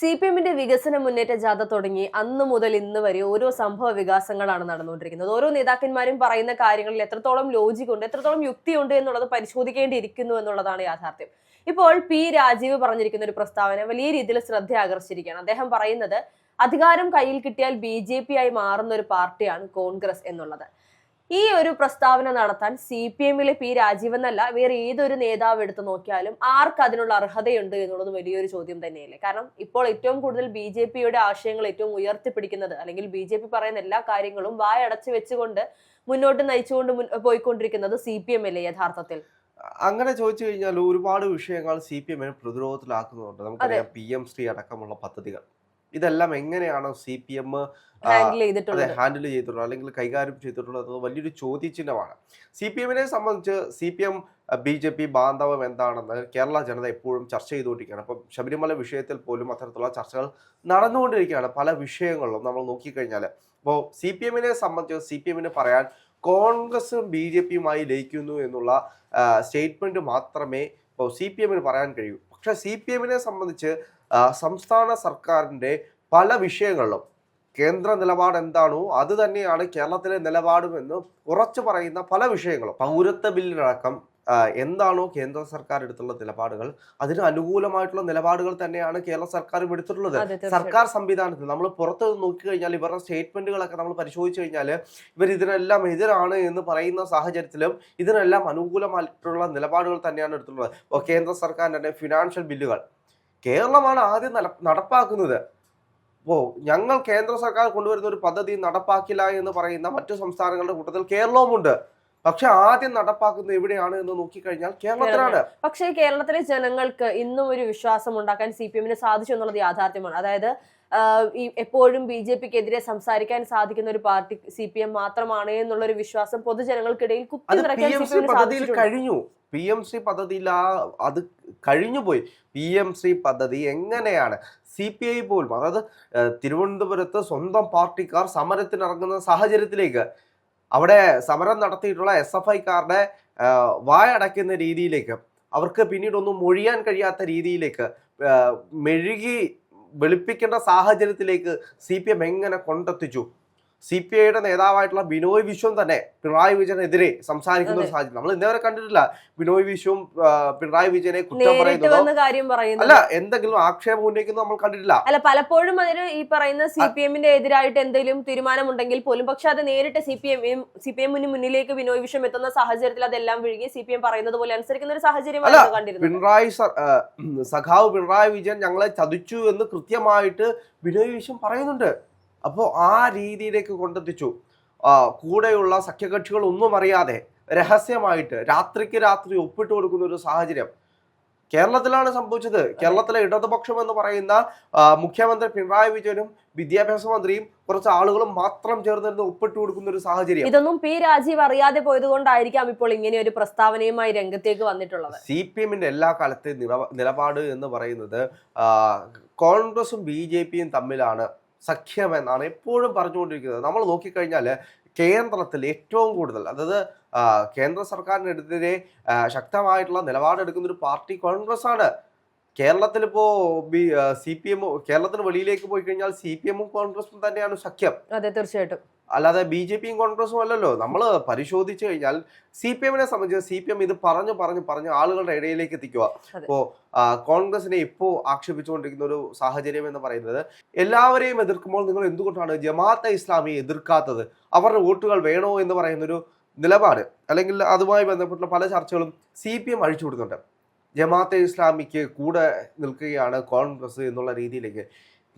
C P എമ്മിന്റെ വികസന മുന്നേറ്റ ജാഥ തുടങ്ങി അന്ന് മുതൽ ഇന്ന് വരെ ഓരോ സംഭവ വികാസങ്ങളാണ് നടന്നുകൊണ്ടിരിക്കുന്നത്. ഓരോ നേതാക്കന്മാരും പറയുന്ന കാര്യങ്ങളിൽ എത്രത്തോളം ലോജിക് ഉണ്ട് എത്രത്തോളം യുക്തിയുണ്ട് എന്നുള്ളത് പരിശോധിക്കേണ്ടിയിരിക്കുന്നു എന്നുള്ളതാണ് യാഥാർത്ഥ്യം. ഇപ്പോൾ പി രാജീവ് പറഞ്ഞിരിക്കുന്ന ഒരു പ്രസ്താവന വലിയ രീതിയിൽ ശ്രദ്ധ ആകർഷിച്ചിരിക്കുകയാണ്. അദ്ദേഹം പറയുന്നത് അധികാരം കയ്യിൽ കിട്ടിയാൽ ബി ജെ പി ആയി മാറുന്ന ഒരു പാർട്ടിയാണ് കോൺഗ്രസ് എന്നുള്ളത്. ഈ ഒരു പ്രസ്താവന നടത്താൻ സി പി എമ്മിലെ പി രാജീവ് എന്നല്ല വേറെ ഏതൊരു നേതാവ് എടുത്തു നോക്കിയാലും ആർക്ക് അതിനുള്ള അർഹതയുണ്ട് എന്നുള്ളത് വലിയൊരു ചോദ്യം തന്നെയല്ലേ. കാരണം ഇപ്പോൾ ഏറ്റവും കൂടുതൽ ബി ജെ പിയുടെ ആശയങ്ങൾ ഏറ്റവും ഉയർത്തിപ്പിടിക്കുന്നത് അല്ലെങ്കിൽ ബി ജെ പി പറയുന്ന എല്ലാ കാര്യങ്ങളും വായടച്ചു വെച്ചുകൊണ്ട് മുന്നോട്ട് നയിച്ചുകൊണ്ട് പോയിക്കൊണ്ടിരിക്കുന്നത് സി പി എം അല്ലേ യഥാർത്ഥത്തിൽ. അങ്ങനെ ചോദിച്ചു കഴിഞ്ഞാൽ ഒരുപാട് വിഷയങ്ങൾ സി പി എമ്മിനെ പ്രതിരോധത്തിലാക്കുന്നുണ്ട്. നമുക്കറിയാം പി എം ശ്രീ അടക്കമുള്ള പദ്ധതികൾ. ഇതെല്ലാം എങ്ങനെയാണോ സി പി എം ഹാൻഡിൽ ചെയ്തിട്ടുള്ളത്? ഹാൻഡിൽ ചെയ്തിട്ടുള്ളത് അല്ലെങ്കിൽ കൈകാര്യം ചെയ്തിട്ടുള്ളത് വലിയൊരു ചോദ്യചിഹ്നമാണ്. സി പി എമ്മിനെ സംബന്ധിച്ച് C P M B J P ബാന്ധവം എന്താണെന്ന് കേരള ജനത എപ്പോഴും ചർച്ച ചെയ്തുകൊണ്ടിരിക്കുകയാണ്. അപ്പം ശബരിമല വിഷയത്തിൽ പോലും അത്തരത്തിലുള്ള ചർച്ചകൾ നടന്നുകൊണ്ടിരിക്കുകയാണ് പല വിഷയങ്ങളിലും നമ്മൾ നോക്കിക്കഴിഞ്ഞാൽ അപ്പോൾ സി പി എമ്മിനെ സംബന്ധിച്ച് സി പി എമ്മിന് പറയാൻ കോൺഗ്രസും ബി ജെ പിയുമായി ലയിക്കുന്നു എന്നുള്ള സ്റ്റേറ്റ്മെന്റ് മാത്രമേ ഇപ്പോൾ സി പി എമ്മിന് പറയാൻ കഴിയൂ. പക്ഷേ സി പി എമ്മിനെ സംബന്ധിച്ച് സംസ്ഥാന സർക്കാരിന്റെ പല വിഷയങ്ങളിലും കേന്ദ്ര നിലപാട് എന്താണോ അത് തന്നെയാണ് കേരളത്തിലെ നിലപാടുമെന്ന് ഉറച്ചു പറയുന്ന പല വിഷയങ്ങളും. പൗരത്വ ബില്ലിനടക്കം എന്താണോ കേന്ദ്ര സർക്കാർ എടുത്തുള്ള നിലപാടുകൾ അതിന് അനുകൂലമായിട്ടുള്ള നിലപാടുകൾ തന്നെയാണ് കേരള സർക്കാർ എടുത്തിട്ടുള്ളത്. സർക്കാർ സംവിധാനത്തിൽ നമ്മൾ പുറത്ത് നോക്കിക്കഴിഞ്ഞാൽ ഇവരുടെ സ്റ്റേറ്റ്മെന്റുകളൊക്കെ നമ്മൾ പരിശോധിച്ചു കഴിഞ്ഞാൽ ഇവർ ഇതിനെല്ലാം എതിരാണ് എന്ന് പറയുന്ന സാഹചര്യത്തിലും ഇതിനെല്ലാം അനുകൂലമായിട്ടുള്ള നിലപാടുകൾ തന്നെയാണ് എടുത്തിട്ടുള്ളത്. കേന്ദ്ര സർക്കാരിന്റെ ഫിനാൻഷ്യൽ ബില്ലുകൾ. കേരളമാണ് ആദ്യം നടപ്പാക്കുന്നത്. ഓ ഞങ്ങൾ കേന്ദ്ര സർക്കാർ കൊണ്ടുവരുന്ന ഒരു പദ്ധതി നടപ്പാക്കില്ല എന്ന് പറയുന്ന മറ്റു സംസ്ഥാനങ്ങളുടെ കൂട്ടത്തിൽ കേരളവുമുണ്ട്. പക്ഷെ ആദ്യം നടപ്പാക്കുന്നത് എവിടെയാണ് എന്ന് നോക്കിക്കഴിഞ്ഞാൽ കേരളത്തിലാണ്. പക്ഷേ കേരളത്തിലെ ജനങ്ങൾക്ക് ഇന്നും ഒരു വിശ്വാസം ഉണ്ടാക്കാൻ സി പി എമ്മിന് സാധിച്ചു എന്നുള്ളത് യാഥാർത്ഥ്യമാണ്. അതായത് ഈ എപ്പോഴും ബി ജെ പിക്ക് എതിരെ സംസാരിക്കാൻ സാധിക്കുന്ന ഒരു പാർട്ടി സി പി എം മാത്രമാണ് എന്നുള്ള ഒരു വിശ്വാസം പൊതുജനങ്ങൾക്കിടയിൽ കുത്തി നിറയ്ക്കാൻ കഴിഞ്ഞു. പി എം ശ്രീ പദ്ധതിയിൽ ആ അത് കഴിഞ്ഞുപോയി. പി എം ശ്രീ പദ്ധതി എങ്ങനെയാണ്? സി പി ഐ പോലും അതായത് തിരുവനന്തപുരത്ത് സ്വന്തം പാർട്ടിക്കാർ സമരത്തിനിറങ്ങുന്ന സാഹചര്യത്തിലേക്ക് അവിടെ സമരം നടത്തിയിട്ടുള്ള എസ് എഫ് ഐക്കാരുടെ വായടയ്ക്കുന്ന രീതിയിലേക്ക് അവർക്ക് പിന്നീട് ഒന്നും മൊഴിയാൻ കഴിയാത്ത രീതിയിലേക്ക് മെഴുകി വെളുപ്പിക്കേണ്ട സാഹചര്യത്തിലേക്ക് സി പി എം എങ്ങനെ കൊണ്ടെത്തിച്ചു? സി പി ഐയുടെ നേതാവായിട്ടുള്ള ബിനോയ് വിശ്വം തന്നെ പിണറായി വിജയനെതിരെ സംസാരിക്കുന്ന ഒരു സാഹചര്യം. നമ്മൾ ഇന്നേവരെ കണ്ടിട്ടില്ല ബിനോയ് വിശ്വം പിണറായി വിജയനെ കുറ്റം പറയുന്നതോ? അല്ല എന്തെങ്കിലും ആക്ഷേപം ഉന്നയിക്കുന്നത് നമ്മൾ കണ്ടിട്ടില്ല. അല്ല പലപ്പോഴും അതിന് ഈ പറയുന്ന സി പി എമ്മിന്റെ എതിരായിട്ട് എന്തെങ്കിലും തീരുമാനമുണ്ടെങ്കിൽ പോലും പക്ഷെ അത് നേരിട്ട് C P M C P എമ്മിന് മുന്നിലേക്ക് ബിനോയ് വിശ്വം എത്തുന്ന സാഹചര്യത്തിൽ അതെല്ലാം വിഴുകി സി പി എം പറയുന്നത് പോലെ അനുസരിക്കുന്ന ഒരു സാഹചര്യമാണ് കണ്ടിരുന്നത്. പിണറായി സഖാവ് പിണറായി വിജയൻ ഞങ്ങളെ ചതിച്ചു എന്ന് കൃത്യമായിട്ട് ബിനോയ് വിശ്വം പറയുന്നുണ്ട്. അപ്പോൾ ആ രീതിയിലേക്ക് കൊണ്ടെത്തിച്ചു. കൂടെയുള്ള സഖ്യകക്ഷികൾ ഒന്നും അറിയാതെ രഹസ്യമായിട്ട് രാത്രിക്ക് രാത്രി ഒപ്പിട്ട് കൊടുക്കുന്ന ഒരു സാഹചര്യം. കേരളത്തിലാണ് സംഭവിച്ചത്. കേരളത്തിലെ ഇടതുപക്ഷം എന്ന് പറയുന്ന മുഖ്യമന്ത്രി പിണറായി വിജയനും വിദ്യാഭ്യാസ മന്ത്രിയും കുറച്ച് ആളുകളും മാത്രം ചേർന്നിരുന്ന് ഒപ്പിട്ട് കൊടുക്കുന്ന ഒരു സാഹചര്യം. ഇതൊന്നും പി രാജീവ് അറിയാതെ പോയത് കൊണ്ടായിരിക്കാം ഇപ്പോൾ ഇങ്ങനെ ഒരു പ്രസ്താവനയുമായി രംഗത്തേക്ക് വന്നിട്ടുള്ളത്. സി പി എമ്മിന്റെ എല്ലാ കാലത്തെ നിലപാട് എന്ന് പറയുന്നത് കോൺഗ്രസും ബി ജെ പിയും തമ്മിലാണ്. സഖ്യമെന്നാണ് എപ്പോഴും പറഞ്ഞുകൊണ്ടിരിക്കുന്നത്. നമ്മൾ നോക്കിക്കഴിഞ്ഞാൽ കേന്ദ്രത്തിൽ ഏറ്റവും കൂടുതൽ അതായത് കേന്ദ്ര സർക്കാരിനെതിരെ ശക്തമായിട്ടുള്ള നിലപാടെടുക്കുന്ന ഒരു പാർട്ടി കോൺഗ്രസ് ആണ് കേരളത്തിൽ ഇപ്പോ ബി സി പി എം കേരളത്തിന് വെളിയിലേക്ക് പോയി കഴിഞ്ഞാൽ സി പി എമ്മും കോൺഗ്രസും തന്നെയാണ് സഖ്യം. അതെ തീർച്ചയായിട്ടും. അല്ലാതെ ബി ജെ പിയും കോൺഗ്രസും അല്ലല്ലോ. നമ്മൾ പരിശോധിച്ചു കഴിഞ്ഞാൽ സി പി എമ്മിനെ സംബന്ധിച്ച് സി പി എം ഇത് പറഞ്ഞു പറഞ്ഞു പറഞ്ഞു ആളുകളുടെ ഇടയിലേക്ക് എത്തിക്കുക അപ്പോൾ കോൺഗ്രസിനെ ഇപ്പോൾ ആക്ഷേപിച്ചുകൊണ്ടിരിക്കുന്ന ഒരു സാഹചര്യം എന്ന് പറയുന്നത് എല്ലാവരെയും എതിർക്കുമ്പോൾ നിങ്ങൾ എന്തുകൊണ്ടാണ് ജമാഅത്തെ ഇസ്ലാമിയെ എതിർക്കാത്തത്? അവരുടെ വോട്ടുകൾ വേണോ എന്ന് പറയുന്നൊരു നിലപാട്. അല്ലെങ്കിൽ അതുമായി ബന്ധപ്പെട്ടുള്ള പല ചർച്ചകളും സി പി എം അഴിച്ചു വിടുന്നുണ്ട്. ജമാഅത്തെ ഇസ്ലാമിക്ക് കൂടെ നിൽക്കുകയാണ് കോൺഗ്രസ് എന്നുള്ള രീതിയിലേക്ക്.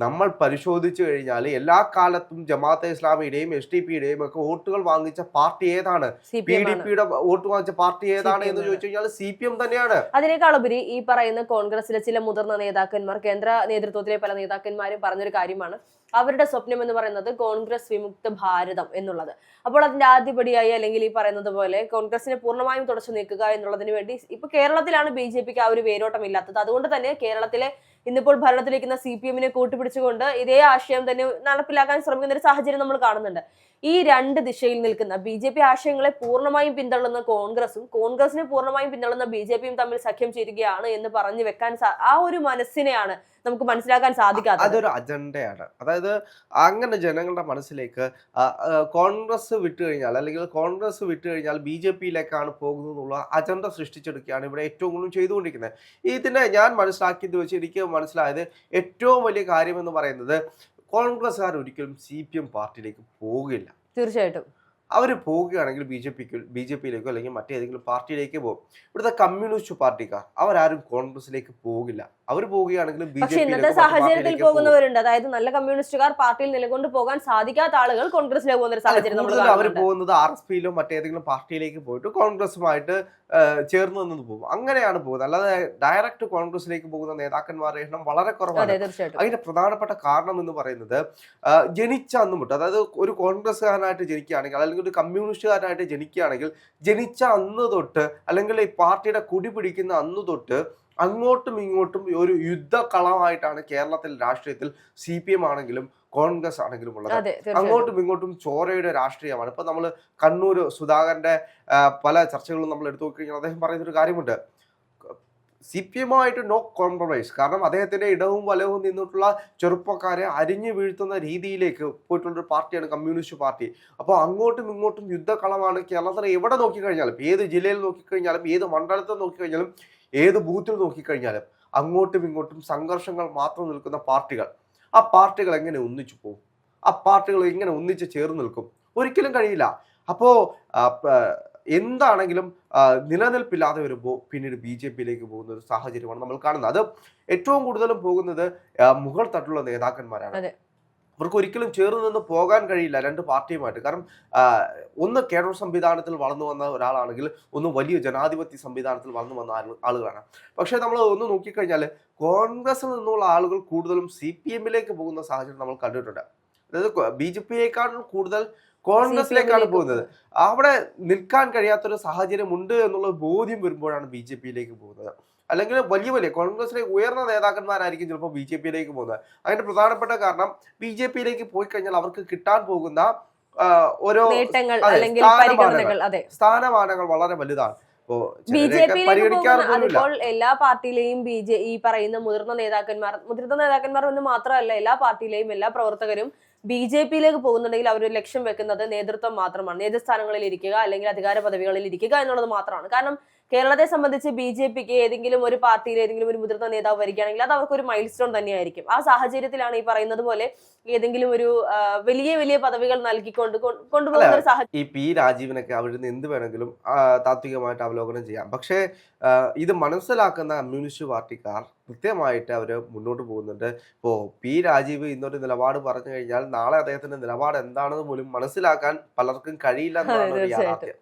നമ്മൾ പരിശോധിച്ചു കഴിഞ്ഞാൽ എല്ലാ കാലത്തും ജമാഅത്തെ ഇസ്ലാമിയുടെയും എസ് ഡി പിയുടെയും ഒക്കെ വോട്ടുകൾ വാങ്ങിച്ച പാർട്ടി ഏതാണ്? പി ഡി പിയുടെ വോട്ട് വാങ്ങിച്ച പാർട്ടി ഏതാണ് എന്ന്. ചോദിച്ചു കഴിഞ്ഞാൽ സി പി എം തന്നെയാണ്. അതിനേക്കാളുപരി ഈ പറയുന്ന കോൺഗ്രസിലെ ചില മുതിർന്ന നേതാക്കന്മാർ കേന്ദ്ര നേതൃത്വത്തിലെ പല നേതാക്കന്മാരും പറഞ്ഞൊരു കാര്യമാണ്. അവരുടെ സ്വപ്നം എന്ന് പറയുന്നത് കോൺഗ്രസ് വിമുക്ത ഭാരതം എന്നുള്ളത്. അപ്പോൾ അതിന്റെ ആദ്യപടിയായി അല്ലെങ്കിൽ ഈ പറയുന്നത് പോലെ കോൺഗ്രസിനെ പൂർണമായും തുടച്ചു നീക്കുക എന്നുള്ളതിന് വേണ്ടി ഇപ്പൊ കേരളത്തിലാണ് ബി ജെ പിക്ക് ആ ഒരു വേരോട്ടം ഇല്ലാത്തത്. അതുകൊണ്ട് തന്നെ കേരളത്തിലെ ഇന്നിപ്പോൾ ഭരണത്തിലിരിക്കുന്ന സി പി എമ്മിനെ കൂട്ടുപിടിച്ചുകൊണ്ട് ഇതേ ആശയം തന്നെ നടപ്പിലാക്കാൻ ശ്രമിക്കുന്ന ഒരു സാഹചര്യം നമ്മൾ കാണുന്നുണ്ട്. ഈ രണ്ട് ദിശയിൽ നിൽക്കുന്ന ബി ജെ പി ആശയങ്ങളെ പൂർണമായും പിന്തള്ളുന്ന കോൺഗ്രസും കോൺഗ്രസിനെ പൂർണമായും പിന്തള്ളുന്ന ബി ജെ പിയും തമ്മിൽ സഖ്യം ചേരുകയാണ് എന്ന് പറഞ്ഞു വെക്കാൻ ആ ഒരു മനസ്സിനെയാണ് നമുക്ക് മനസ്സിലാക്കാൻ സാധിക്കാത്തത്. അതൊരു അജണ്ടയാണ്. അതായത് അങ്ങനെ ജനങ്ങളുടെ മനസ്സിലേക്ക് കോൺഗ്രസ് വിട്ടു കഴിഞ്ഞാൽ അല്ലെങ്കിൽ കോൺഗ്രസ് വിട്ടു കഴിഞ്ഞാൽ ബി ജെ പിയിലേക്കാണ് പോകുന്നത് എന്നുള്ള അജണ്ട സൃഷ്ടിച്ചെടുക്കുകയാണ് ഇവിടെ ഏറ്റവും കൂടുതൽ ചെയ്തുകൊണ്ടിരിക്കുന്നത്. ഇതിനെ ഞാൻ മനസ്സിലാക്കിയത് വെച്ച് എനിക്ക് മനസ്സിലായത് ഏറ്റവും വലിയ കാര്യമെന്ന് പറയുന്നത് കോൺഗ്രസ്സുകാർ ഒരിക്കലും സി പി എം പാർട്ടിയിലേക്ക് പോകില്ല. തീർച്ചയായിട്ടും. അവർ പോവുകയാണെങ്കിൽ ബി ജെ പിക്ക് ബി ജെ പിയിലേക്കോ അല്ലെങ്കിൽ മറ്റേതെങ്കിലും പാർട്ടിയിലേക്ക് പോകും. ഇവിടുത്തെ കമ്മ്യൂണിസ്റ്റ് പാർട്ടിക്കാർ അവരാരും കോൺഗ്രസിലേക്ക് പോകില്ല. അവർ പോവുകയാണെങ്കിലും പക്ഷേ ഇന്നത്തെ സാഹചര്യത്തിൽ പോകുന്നവരുണ്ട്. അതായത് നല്ല കമ്മ്യൂണിസ്റ്റുകാർ പാർട്ടിയിൽ നിലകൊണ്ട് പോകാൻ സാധിക്കാത്ത ആളുകൾ കോൺഗ്രസിലേക്ക് പോകുന്ന ഒരു സാഹചര്യം അവർ പോകുന്നത് ആർ എസ് പിയിലോ മറ്റേതെങ്കിലും പാർട്ടിയിലേക്ക് പോയിട്ട് കോൺഗ്രസുമായിട്ട് ചേർന്ന് നിന്ന് പോകും. അങ്ങനെയാണ് പോകുന്നത്. അല്ലാതെ ഡയറക്റ്റ് കോൺഗ്രസിലേക്ക് പോകുന്ന നേതാക്കന്മാരുടെ എണ്ണം വളരെ കുറവാണ്. അതിന്റെ പ്രധാനപ്പെട്ട കാരണം എന്ന് പറയുന്നത് ജനിച്ച അന്ന് മുട്ട് അതായത് ഒരു കോൺഗ്രസ്സുകാരനായിട്ട് ജനിക്കുകയാണെങ്കിൽ അല്ലെങ്കിൽ ഒരു കമ്മ്യൂണിസ്റ്റുകാരനായിട്ട് ജനിക്കുകയാണെങ്കിൽ ജനിച്ച അന്ന് തൊട്ട് അല്ലെങ്കിൽ ഈ പാർട്ടിയുടെ കുടി പിടിക്കുന്ന അന്ന് തൊട്ട് അങ്ങോട്ടും ഇങ്ങോട്ടും ഒരു യുദ്ധക്കളമായിട്ടാണ് കേരളത്തിൽ രാഷ്ട്രീയത്തിൽ സി പി എം ആണെങ്കിലും കോൺഗ്രസ് ആണെങ്കിലും ഉള്ളത്. അങ്ങോട്ടും ഇങ്ങോട്ടും ചോരയുടെ രാഷ്ട്രീയമാണ്. ഇപ്പൊ നമ്മൾ കണ്ണൂർ സുധാകരന്റെ പല ചർച്ചകളും നമ്മൾ എടുത്തു നോക്കിക്കഴിഞ്ഞാൽ അദ്ദേഹം പറയുന്ന ഒരു കാര്യമുണ്ട് സി പി എമ്മുമായിട്ട് നോ കോംപ്രമൈസ് കാരണം അദ്ദേഹത്തിന്റെ ഇടവും വലവും നിന്നിട്ടുള്ള ചെറുപ്പക്കാരെ അരിഞ്ഞു വീഴ്ത്തുന്ന രീതിയിലേക്ക് പോയിട്ടുള്ള ഒരു പാർട്ടിയാണ് കമ്മ്യൂണിസ്റ്റ് പാർട്ടി. അപ്പോൾ അങ്ങോട്ടും ഇങ്ങോട്ടും യുദ്ധക്കളമാണ് കേരളത്തിൽ എവിടെ നോക്കിക്കഴിഞ്ഞാലും ഏത് ജില്ലയിൽ നോക്കിക്കഴിഞ്ഞാലും ഏത് മണ്ഡലത്തിൽ നോക്കിക്കഴിഞ്ഞാലും ഏത് ബൂത്തിൽ നോക്കിക്കഴിഞ്ഞാലും അങ്ങോട്ടും ഇങ്ങോട്ടും സംഘർഷങ്ങൾ മാത്രം നിൽക്കുന്ന പാർട്ടികൾ. ആ പാർട്ടികൾ എങ്ങനെ ഒന്നിച്ചു പോകും ആ പാർട്ടികൾ എങ്ങനെ ഒന്നിച്ച് ചേർന്ന് നിൽക്കും? ഒരിക്കലും കഴിയില്ല. അപ്പോൾ എന്താണെങ്കിലും നിലനിൽപ്പില്ലാതെ വരുമ്പോൾ പിന്നീട് ബി ജെ പിയിലേക്ക് പോകുന്ന ഒരു സാഹചര്യമാണ് നമ്മൾ കാണുന്നത്. അത് ഏറ്റവും കൂടുതലും പോകുന്നത് മുകൾ തട്ടുള്ള നേതാക്കന്മാരാണ്. അതെ. അവർക്ക് ഒരിക്കലും ചേർന്ന് നിന്ന് പോകാൻ കഴിയില്ല രണ്ട് പാർട്ടിയുമായിട്ട്. കാരണം ഒന്ന് കേഡർ സംവിധാനത്തിൽ വളർന്നു വന്ന ഒരാളാണെങ്കിൽ ഒന്ന് വലിയ ജനാധിപത്യ സംവിധാനത്തിൽ വളർന്നു വന്ന ആളു- ആളുകളാണ്. പക്ഷേ നമ്മൾ ഒന്ന് നോക്കിക്കഴിഞ്ഞാൽ കോൺഗ്രസിൽ നിന്നുള്ള ആളുകൾ കൂടുതലും സി പി എമ്മിലേക്ക് പോകുന്ന സാഹചര്യം നമ്മൾ കണ്ടിട്ടുണ്ട്. അതായത് ബി ജെ പിയേക്കാളും കൂടുതൽ കോൺഗ്രസിലേക്കാണ് പോകുന്നത്. അവിടെ നിൽക്കാൻ കഴിയാത്തൊരു സാഹചര്യം ഉണ്ട് എന്നുള്ള ബോധ്യം വരുമ്പോഴാണ് ബി ജെ പിയിലേക്ക് പോകുന്നത്. അല്ലെങ്കിൽ വലിയ വലിയ കോൺഗ്രസിലെ ഉയർന്ന നേതാക്കന്മാരായിരിക്കും ചിലപ്പോൾ ബി ജെ പിയിലേക്ക് പോകുന്നത്. അതിന്റെ പ്രധാനപ്പെട്ട കാരണം ബി ജെ പിയിലേക്ക് പോയി കഴിഞ്ഞാൽ അവർക്ക് കിട്ടാൻ പോകുന്ന ഓരോ സ്ഥാനമാനങ്ങൾ. വളരെ വലുതാണ്. ബി ജെ പിയിലേക്ക് എല്ലാ പാർട്ടിയിലെയും ബി ജെ ഈ പറയുന്ന മുതിർന്ന നേതാക്കന്മാർ മുതിർന്ന നേതാക്കന്മാർ എന്ന് മാത്രമല്ല എല്ലാ പാർട്ടിയിലെയും എല്ലാ പ്രവർത്തകരും ബി ജെ പിയിലേക്ക് പോകുന്നുണ്ടെങ്കിൽ അവർ ലക്ഷ്യം വെക്കുന്നത് നേതൃത്വം മാത്രമാണ്. നേതൃസ്ഥാനങ്ങളിൽ ഇരിക്കുക അല്ലെങ്കിൽ അധികാര പദവികളിൽ ഇരിക്കുക എന്നുള്ളത് മാത്രമാണ്. കാരണം കേരളത്തെ സംബന്ധിച്ച് ബി ജെ പിക്ക് ഏതെങ്കിലും ഒരു പാർട്ടിയിൽ ഏതെങ്കിലും ഒരു മുതിർന്ന നേതാവ് വരികയാണെങ്കിൽ അത് അവർക്ക് ഒരു മൈൽ സ്റ്റോൺ തന്നെയായിരിക്കും. ആ സാഹചര്യത്തിലാണ് ഈ പറയുന്നത് പോലെ ഏതെങ്കിലും ഒരു വലിയ വലിയ പദവികൾ നൽകിക്കൊണ്ട് കൊണ്ടുപോകുന്ന ഒരു സാഹചര്യം ഈ പി രാജീവനൊക്കെ നിന്ന് എന്ത് വേണമെങ്കിലും താത്വികമായിട്ട് അവലോകനം ചെയ്യാം. പക്ഷേ ഇത് മനസ്സിലാക്കുന്ന കമ്മ്യൂണിസ്റ്റ് പാർട്ടിക്കാർ കൃത്യമായിട്ട് അവർ മുന്നോട്ട് പോകുന്നുണ്ട്. ഇപ്പോൾ പി രാജീവ് ഇന്നൊരു നിലപാട് പറഞ്ഞു കഴിഞ്ഞാൽ നാളെ അദ്ദേഹത്തിന്റെ നിലപാട് എന്താണെന്ന് പോലും മനസ്സിലാക്കാൻ പലർക്കും കഴിയില്ല എന്നാണ് യാഥാർത്ഥ്യം.